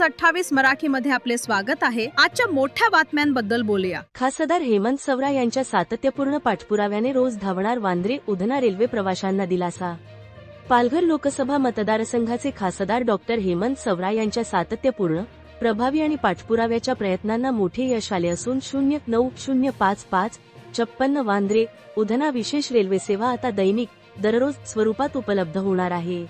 News अठ्ठावीस मराठीमध्ये आपले स्वागत आहे. आजच्या मोठ्या बातम्यांबद्दल बोलूया. खासदार हेमंत सवरा यांच्या सातत्यपूर्ण पाठपुराव्याने रोज धावणार वांद्रे उधना रेल्वे प्रवाशांना दिलासा. पालघर लोकसभा मतदारसंघाचे खासदार डॉक्टर हेमंत सवरा यांच्या सातत्यपूर्ण प्रभावी आणि पाठपुराव्याच्या प्रयत्नांना मोठे यश आले असून शून्य नऊ शून्य पाच पाच छप्पन्न वांद्रे उधना विशेष रेल्वे सेवा आता दैनिक दररोज स्वरूपात उपलब्ध होणार आहे.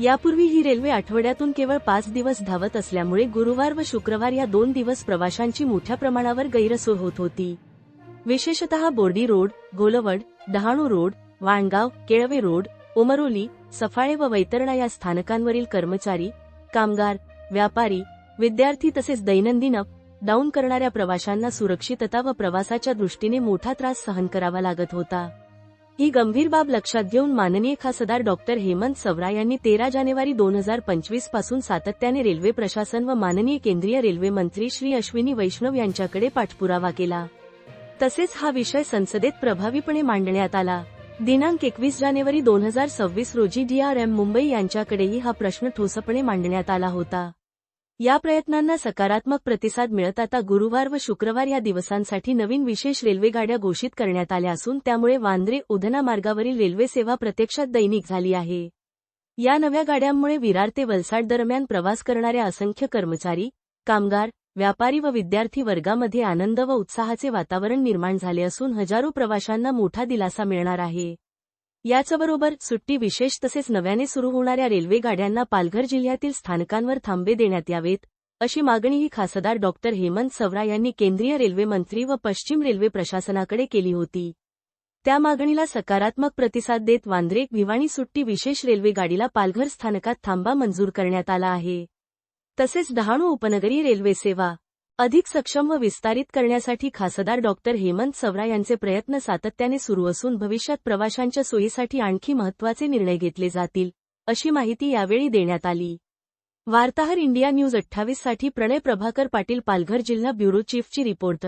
यापूर्वी ही रेल्वे आठवड्यातून केवळ पाच दिवस धावत असल्यामुळे गुरुवार व शुक्रवार या दोन दिवस प्रवाशांची मोठ्या प्रमाणावर गैरसोय होत होती. विशेषतः Bordi road Golwad Dahanu road Vangaon Kelve road Umroli Safale व वैतरणा या स्थानकांवरील कर्मचारी कामगार व्यापारी विद्यार्थी तसेच दैनंदिन डाऊन करणाऱ्या प्रवाशांना सुरक्षितता व प्रवासाच्या दृष्टीने मोठा त्रास सहन करावा लागत होता. ही गंभीर बाब लक्षात घेऊन माननीय खासदार डॉक्टर हेमंत सवरा यांनी तेरा जानेवारी दोन हजार पंचवीसपासून सातत्याने रेल्वे प्रशासन व माननीय केंद्रीय रेल्वे मंत्री श्री अश्विनी वैष्णव यांच्याकडे पाठपुरावा केला. तसेच हा विषय संसदेत प्रभावीपणे मांडण्यात आला. दिनांक एकवीस जानेवारी दोन हजार सव्वीस रोजी डीआरएम मुंबई यांच्याकडेही हा प्रश्न ठोसपणे मांडण्यात आला होता. या प्रयत्नांना सकारात्मक प्रतिसाद मिळत आता गुरुवार व शुक्रवार या दिवसांसाठी नवीन विशेष रेल्वेगाड्या घोषित करण्यात आल्या असून त्यामुळे वांद्रे उधना मार्गावरील रेल्वे सेवा प्रत्यक्षात दैनिक झाली आहे. या नव्या गाड्यांमुळे विरार ते वलसाड दरम्यान प्रवास करणाऱ्या असंख्य कर्मचारी कामगार व्यापारी व विद्यार्थी वर्गामध्ये आनंद व उत्साहाचे वातावरण निर्माण झाले असून हजारो प्रवाशांना मोठा दिलासा मिळणार आहे. याचबरोबर सुट्टी विशेष तसेच नव्याने सुरू होणाऱ्या रेल्वे गाड्यांना पालघर जिल्ह्यातील स्थानकांवर थांबे देण्यात यावेत अशी मागणीही खासदार डॉक्टर हेमंत सवरा यांनी केंद्रीय रेल्वे मंत्री व पश्चिम रेल्वे प्रशासनाकडे केली होती. त्या मागणीला सकारात्मक प्रतिसाद देत वांद्रे भिवाणी सुट्टी विशेष रेल्वे गाडीला पालघर स्थानकात थांबा मंजूर करण्यात आला आहे. तसेच डहाणू उपनगरी रेल्वे सेवा अधिक सक्षम व विस्तारित करण्यासाठी खासदार डॉक्टर हेमंत सवरा यांचे प्रयत्न सातत्याने सुरू असून भविष्यात प्रवाशांच्या सोयीसाठी आणखी महत्त्वाचे निर्णय घेतले जातील अशी माहिती यावेळी देण्यात आली. वार्ताहर इंडिया न्यूज अठ्ठावीससाठी प्रणय प्रभाकर पाटील पालघर जिल्हा ब्युरो चीफची रिपोर्ट